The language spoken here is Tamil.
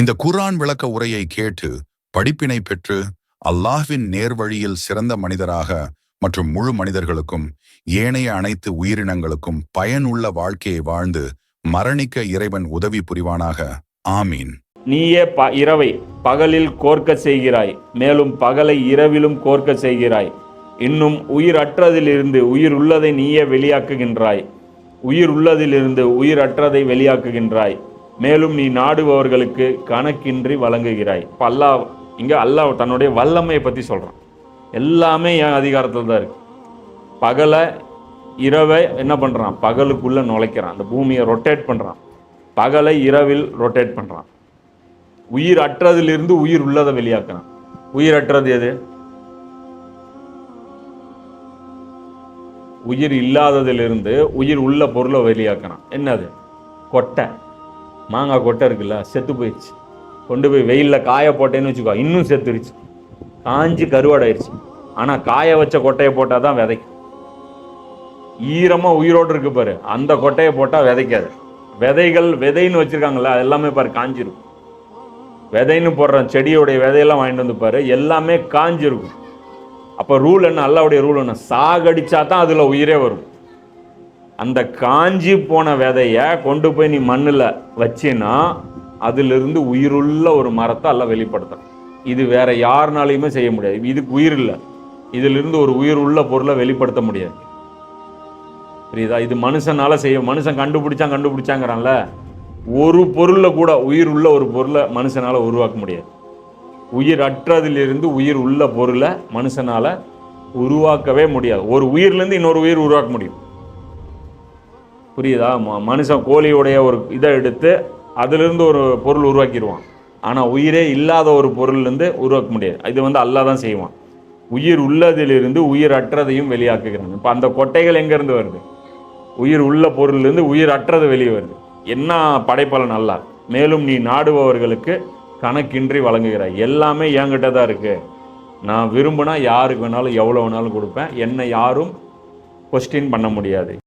இந்த குர்ஆன் விளக்க உரையை கேட்டு படிப்பினை பெற்று அல்லாஹ்வின் நேர்வழியில் சிறந்த மனிதராக மற்றும் முழு மனிதர்களுக்கும் ஏனைய அனைத்து உயிரினங்களுக்கும் பயனுள்ள வாழ்க்கையை வாழ்ந்து மரணிக்க இறைவன் உதவி புரிவானாக. ஆமீன். நீயே ப இரவை பகலில் கோர்க்க செய்கிறாய் மேலும் பகலை இரவிலும் கோர்க்க செய்கிறாய். இன்னும் உயிர் அற்றதிலிருந்து உயிர் உள்ளதை நீயே வெளியாக்குகின்றாய். உயிர் உள்ளதிலிருந்து உயிர் அற்றதை வெளியாக்குகின்றாய். மேலும் நீ நாடுபவர்களுக்கு கணக்கின்றி வழங்குகிறாய். இப்போ அல்லாஹ் இங்கே அல்லாஹ் தன்னுடைய வல்லமையை பற்றி சொல்கிறான் எல்லாமே என் அதிகாரத்தில் தான் இருக்கு. பகலை இரவை என்ன பண்ணுறான் பகலுக்குள்ளே நுழைக்கிறான். அந்த பூமியை ரொட்டேட் பண்ணுறான் பகலை இரவில் ரொட்டேட் பண்ணுறான் உயிர் அற்றதிலிருந்து உயிர் உள்ளதை வெளியாக்குறான். உயிர் அற்றது எது? உயிர் இல்லாததிலிருந்து உயிர் உள்ள பொருளை வெளியாக்குறான். என்னது? கொட்டை. மாங்காய் கொட்டை இருக்குல்ல செத்து போயிடுச்சு. கொண்டு போய் வெயிலில் காய போட்டேன்னு வச்சுக்கோ இன்னும் செத்துருச்சு. காஞ்சி கருவாடாயிருச்சு. ஆனால் காய வச்ச கொட்டையை போட்டால் தான் விதைக்கும். ஈரமாக உயிரோடு இருக்கு பாரு. அந்த கொட்டையை போட்டால் விதைக்காது. விதைகள் விதைன்னு வச்சுருக்காங்களா அது எல்லாமே பாரு காஞ்சிருக்கும் விதைன்னு போடுற செடியோடைய விதையெல்லாம் வாங்கிட்டு வந்து பாரு எல்லாமே காஞ்சிருக்கும். அப்போ ரூல் என்ன? அல்லாவுடைய ரூல் என்ன? சாகடிச்சா தான் அதில் உயிரே வரும். அந்த காஞ்சி போன விதையை கொண்டு போய் நீ மண்ணில் வச்சினா அதிலிருந்து உயிருள்ள ஒரு மரத்தை அல்ல வெளிப்படுத்தும் இது வேற யாருனாலையுமே செய்ய முடியாது. இதுக்கு உயிர் இல்லை. இதிலிருந்து ஒரு உயிர் உள்ள பொருளை வெளிப்படுத்த முடியாது. புரியுதா? இது மனுஷனால செய்ய மனுஷன் கண்டுபிடிச்சான் கண்டுபிடிச்சாங்கிறான்ல. ஒரு பொருளில் கூட உயிர் உள்ள ஒரு பொருளை மனுஷனால் உருவாக்க முடியாது. உயிர் அற்றதிலிருந்து உயிர் உள்ள பொருளை மனுஷனால் உருவாக்கவே முடியாது. ஒரு உயிர்லேருந்து இன்னொரு உயிர் உருவாக்க முடியும். புரியுதா? மனுஷன் கோழியுடைய ஒரு இதை எடுத்து அதிலிருந்து ஒரு பொருள் உருவாக்கிடுவான் ஆனால் உயிரே இல்லாத ஒரு பொருள்லேருந்து உருவாக்க முடியாது. இது வந்து அல்லா தான் செய்வான். உயிர் உள்ளதிலிருந்து உயிர் அற்றதையும் வெளியாக்குகிறாங்க இப்போ அந்த கொட்டைகள் எங்கேருந்து வருது? உயிர் உள்ள பொருள்லேருந்து உயிர் அற்றது வெளியே வருது. என்ன படைப்பலன் அல்ல மேலும் நீ நாடுபவர்களுக்கு கணக்கின்றி வழங்குகிறாய். எல்லாமே என்கிட்ட தான் இருக்குது நான் விரும்பினா யாருக்கு வேணாலும் எவ்வளோ வேணாலும் கொடுப்பேன். என்னை யாரும் கொஸ்டின் பண்ண முடியாது.